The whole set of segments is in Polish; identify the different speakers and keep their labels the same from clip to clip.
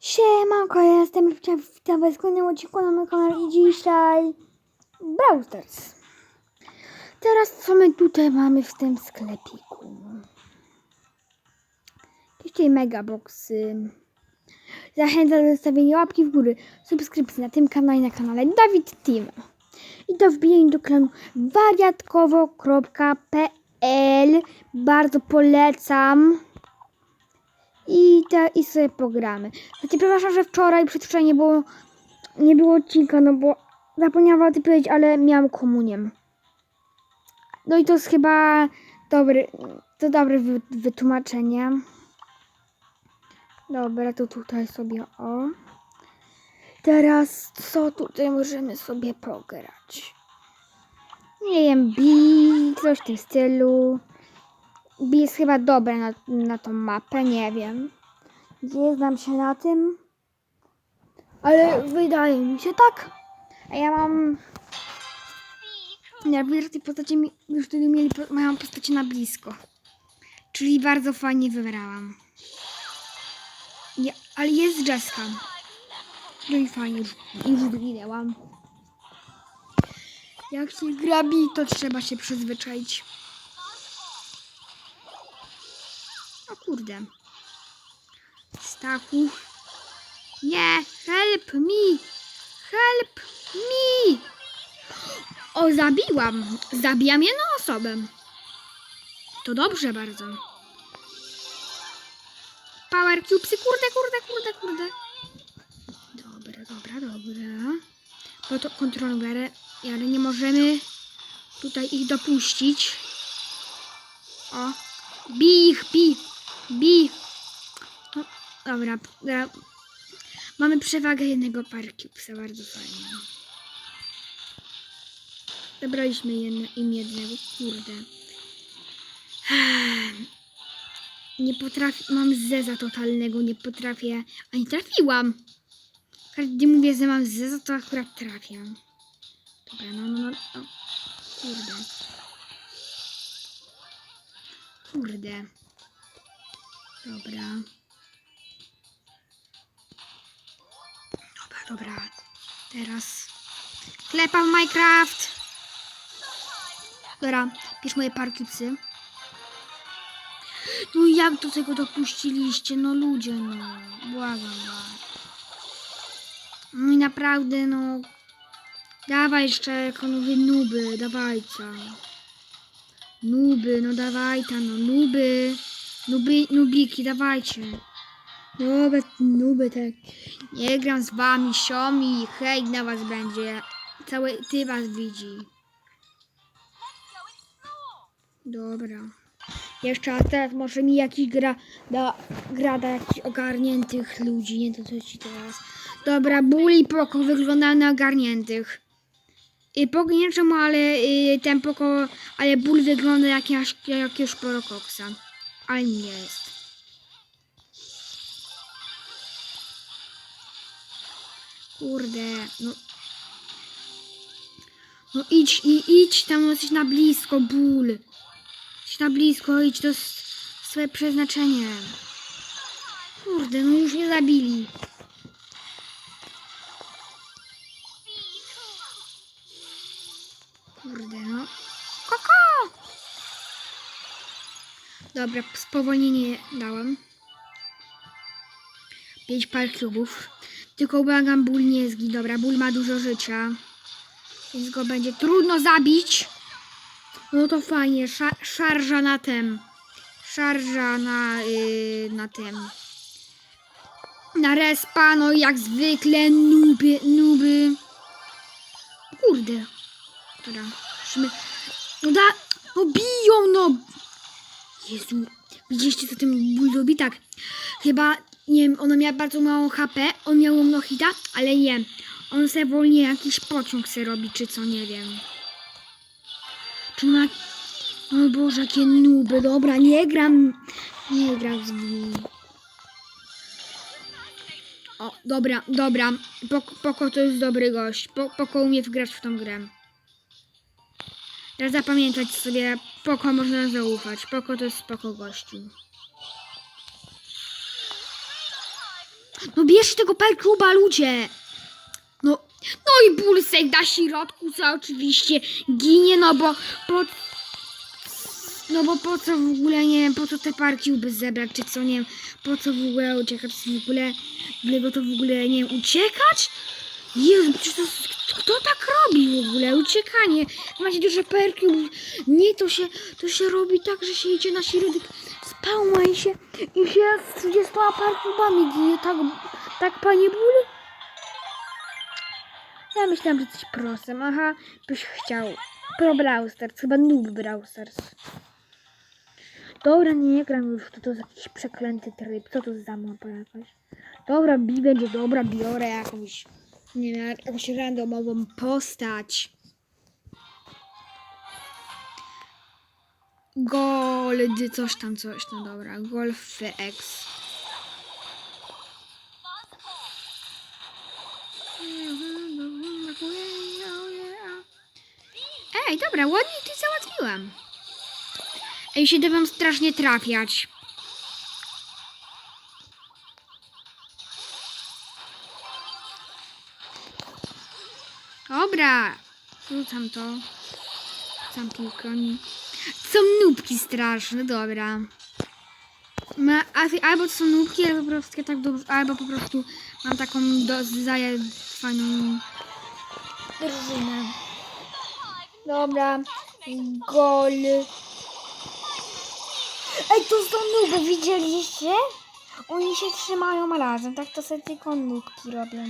Speaker 1: Siemanko, ja jestem witam was w kolejnym odcinku na moim kanale i dzisiaj Brawl Stars. Teraz co my tutaj mamy w tym sklepiku? Dzisiaj megaboxy. Zachęcam do zostawienia łapki w górę, subskrypcji na tym kanale i na kanale Dawid Team. I do wbijania do klanu wariatkowo.pl Bardzo polecam i, te, i sobie pogramy. Znaczy, przepraszam, że wczoraj, przedwczoraj nie było, nie było odcinka, no bo zapomniałam wam to powiedzieć, ale miałam komunię. No i to jest chyba dobry, to dobre wy, wytłumaczenie. Dobra, to tutaj sobie o. Teraz co tutaj możemy sobie pograć? Nie wiem, bi, coś w tym stylu. Jest chyba dobre na, na tą mapę, nie wiem. Nie znam się na tym. Ale wydaje mi się tak. A ja mam... Ja wiesz, tej postaci już wtedy mieli, mają postacie na blisko. Czyli bardzo fajnie wybrałam. Nie, ale jest Jessica. No i fajnie, już, już zginęłam. Jak się grabi, to trzeba się przyzwyczaić. O kurde. Stachu. Nie, help me. Help me. O, zabiłam. Zabijam jedną osobę. To dobrze bardzo. Power cubesy, kurde, kurde, kurde, kurde. Dobra, dobra, dobra. Bo to kontrolę biorę, ale nie możemy tutaj ich dopuścić. O, bij ich, bij, bij. No, dobra, dobra. Mamy przewagę jednego parkiupsa, bardzo fajnie. Zabraliśmy jedno, im jednego, kurde. Nie potrafię, mam zeza totalnego, nie potrafię, a nie trafiłam. Każdy mówię, że mam zeza, to akurat trafiam. Dobra, no, no, no, no. kurde. Kurde. Dobra. Dobra, dobra. Teraz klepa w Minecraft. Dobra, pisz moje parki. No jak do tego dopuściliście? No ludzie, no. Błagam was. No i naprawdę, no. Dawaj jeszcze, mówi, nuby, dawajcie. Nuby, no dawajcie, no nuby. Nuby, nubiki, dawajcie. Dobra, nuby tak. Nie gram z wami, siomi, hej na was będzie. Cały ty was widzi. Dobra. Jeszcze a teraz może mi jakiś gra da, gra da jakichś ogarniętych ludzi, nie to co ci teraz. Dobra, Bull i Poko wyglądają na ogarniętych. I Poko nie czemu, ale y, ten Poko, ale Bull wygląda jak jakiegoś, jakiegoś porokoksa. Ale nie jest. Kurde, no. No idź, i idź tam, no jesteś na blisko, ból. Idź na blisko, idź, to swoje przeznaczenie. Kurde, no już mnie zabili. Dobra, spowolnienie dałem. Pięć par klubów. Tylko błagam, ból nie zgi. Dobra, ból ma dużo życia. Więc go będzie trudno zabić. No to fajnie. Sza, szarża na tem. Szarża na, yy, na tym. Na respa, no jak zwykle, nuby, nuby. Kurde. Dobra, musimy... No da... No biją, no! Jezu, widzieliście co ten ból robi? Tak, chyba, nie wiem, ona miała bardzo małą HP, on miał mnohita, ale nie. On sobie wolnie jakiś pociąg sobie robi, czy co, nie wiem. Czy ma... O Boże, jakie nuby, dobra, nie gram, nie gram z nimi. O, dobra, dobra, Poko, Poko to jest dobry gość, Po- Poko umie wgrać w tą grę. Zapamiętać sobie, Poko można zaufać, Poko to jest spoko gościu. No bierzcie tego perkluba, ludzie! No, no i Bulsek na środku, co oczywiście ginie, no bo po... No bo po co w ogóle, nie wiem, po co te parkiuby zebrać, czy co, nie wiem, po co w ogóle uciekać, w ogóle, dla go to w ogóle, nie wiem, uciekać? Jezu, to, kto tak robi w ogóle, uciekanie, macie duże perkiub, nie, to się, to się robi tak, że się idzie na środek spałma i się, i się z 30 parkiubami ginie, tak, tak panie ból? Ja myślałam, że coś prosem. Aha, byś chciał. Pro Brawl Stars, chyba noob Brawl Stars. Dobra, nie, nie gram już, to, to jest jakiś przeklęty tryb. Co to za mapa jakaś? Dobra, bi będzie dobra, biorę jakąś, nie wiem, jakąś randomową postać. Gold, coś tam, coś, no dobra, Golf X. Ej, dobra, ładnie ty załatwiłam. Ej, się da wam strasznie trafiać. Dobra, rzucam to. Rzucam piłkami. Są nubki straszne, dobra. Ma, albo to są nubki, albo po prostu tak dobrze, albo po prostu mam taką do, zaję fajną drużynę. Dobra, gol. Ej, to są nuby, widzieliście? Oni się trzymają razem, tak to sobie tylko nubki robią.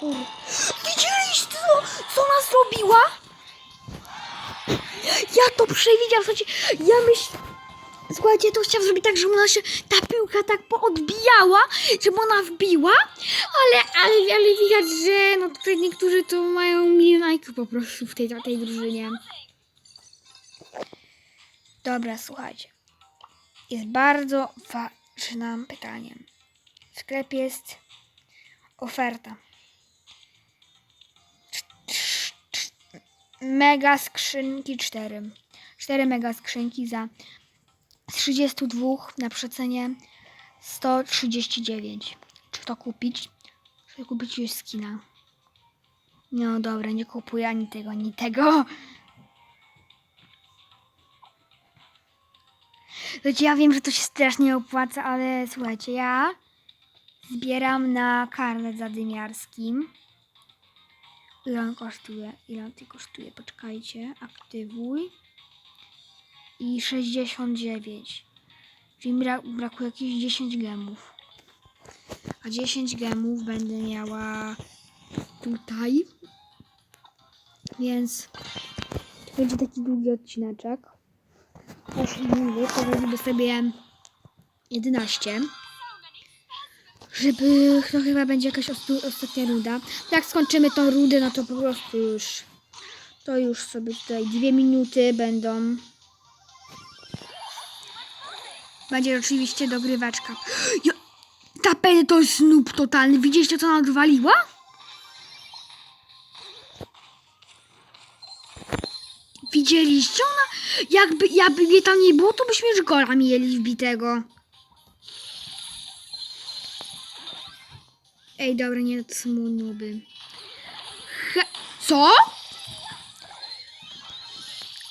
Speaker 1: Kur... Widzieliście, co, co ona zrobiła? Ja to przewidziałam, słuchajcie, ja myślę... Słuchajcie, to chciałam zrobić tak, żeby ona się, ta piłka tak poodbijała, żeby ona wbiła, ale, ale, ale widać, że no tutaj niektórzy to mają milion IQ po prostu w tej, tej drużynie. Dobra, słuchajcie. Jest bardzo ważne pytanie. W sklepie jest oferta. Mega skrzynki 4. 4 mega skrzynki za z 32 na przecenie 139. Czy to kupić? Czy kupić już skina? No dobra, nie kupuję ani tego, ani tego. Słuchajcie, ja wiem, że to się strasznie opłaca, ale słuchajcie, ja zbieram na karnet zadymiarskim. Ile on kosztuje? Ile on ty kosztuje? Poczekajcie, aktywuj i 69. Czyli bra- brakuje jakieś 10 gemów. A 10 gemów będę miała tutaj. Więc będzie taki długi odcineczek. Już długi, powoliby sobie 11. Żeby to chyba będzie jakaś ostatnia ruda. Jak skończymy tą rudę, no to po prostu już to już sobie tutaj dwie minuty będą. Będzie oczywiście dogrywaczka. Ja, ta Penny to jest snub totalny. Widzieliście, co ona odwaliła? Widzieliście? Ona, jakby, jakby jej tam nie było, to byśmy już gola mieli wbitego. Ej, dobra, nie, to są nuby. He, co?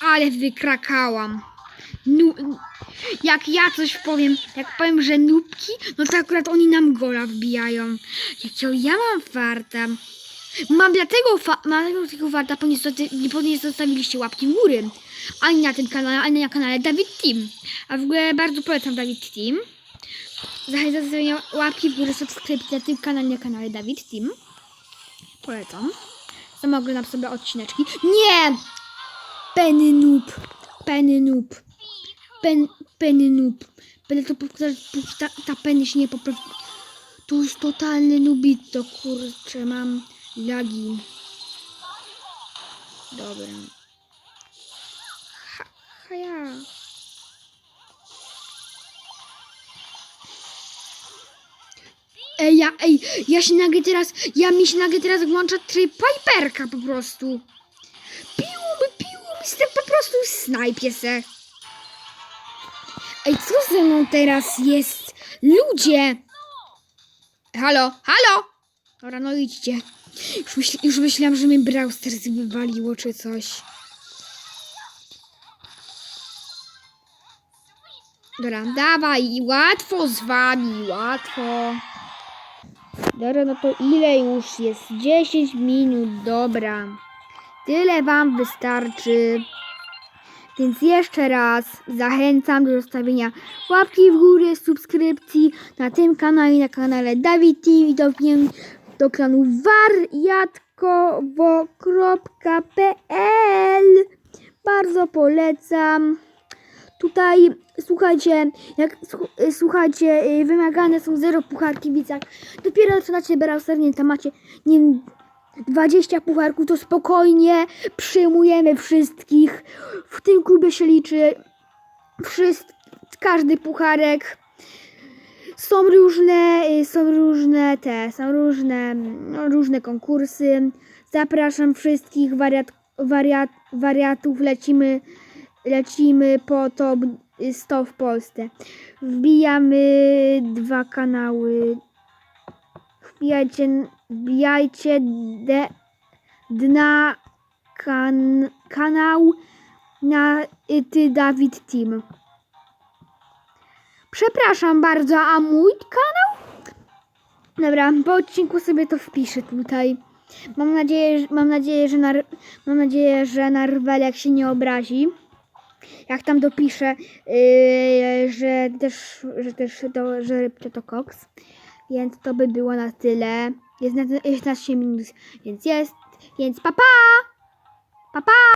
Speaker 1: Ale wykrakałam. Nu, jak ja coś powiem, jak powiem, że nubki, no to akurat oni nam gola wbijają. Jakiego ja mam farta. Mam dlatego, fa- mam dlatego farta, bo nie zostawiliście łapki w. Ani na tym kanale, ani na kanale Dawid Team. A w ogóle bardzo polecam Dawid Team. Zachęcam do zostawienia łapki w górę, subskrypcji na tym kanale, na kanale Dawid Team. Polecam. Sama oglądam sobie odcineczki. Nie! Penny noob. Penny noob. Pen, penny noob. Będę to powtarzać, ta, ta penny się nie poprawi. To już totalny nubito, kurczę, mam lagi. Dobra. Ha, ha ja. Ej, ja, ej, ja się nagle teraz, ja mi się nagle teraz włącza tryb Piperka po prostu. Piłby, jestem po prostu snajpie se. Ej, co ze mną teraz jest? Ludzie! Halo, halo! Dobra, no idźcie. Już, myśl, już myślałam, że mi browser wywaliło czy coś. Dobra, dawaj, łatwo z wami, łatwo. Dobra, no to ile już jest? 10 minut, dobra. Tyle wam wystarczy. Więc jeszcze raz zachęcam do zostawienia łapki w górę, subskrypcji na tym kanale, na kanale Dawid TV, do, do klanu wariatkowo.pl Bardzo polecam. Tutaj słuchajcie, jak y, słuchajcie, y, wymagane są zero pucharki w widzach. Dopiero zaczynacie browser, nie tam macie nie, 20 pucharków, to spokojnie przyjmujemy wszystkich. W tym klubie się liczy wszyst, każdy pucharek. Są różne, y, są różne te, są różne, no, różne konkursy. Zapraszam wszystkich wariat, wariat, wariatów, lecimy, lecimy po top 100 w Polsce. Wbijamy dwa kanały. Wbijajcie, wbijajcie de, dna kan, kanał na y, Ty Dawid Team. Przepraszam bardzo, a mój kanał? Dobra, po odcinku sobie to wpiszę tutaj. Mam nadzieję, że- mam nadzieję, że nar, mam nadzieję, że Narwelek się nie obrazi. Jak tam dopiszę, yy, że też, że też to, że rybcie to koks. Więc to by było na tyle. Jest na 11 minut, więc jest. Więc papa! Papa!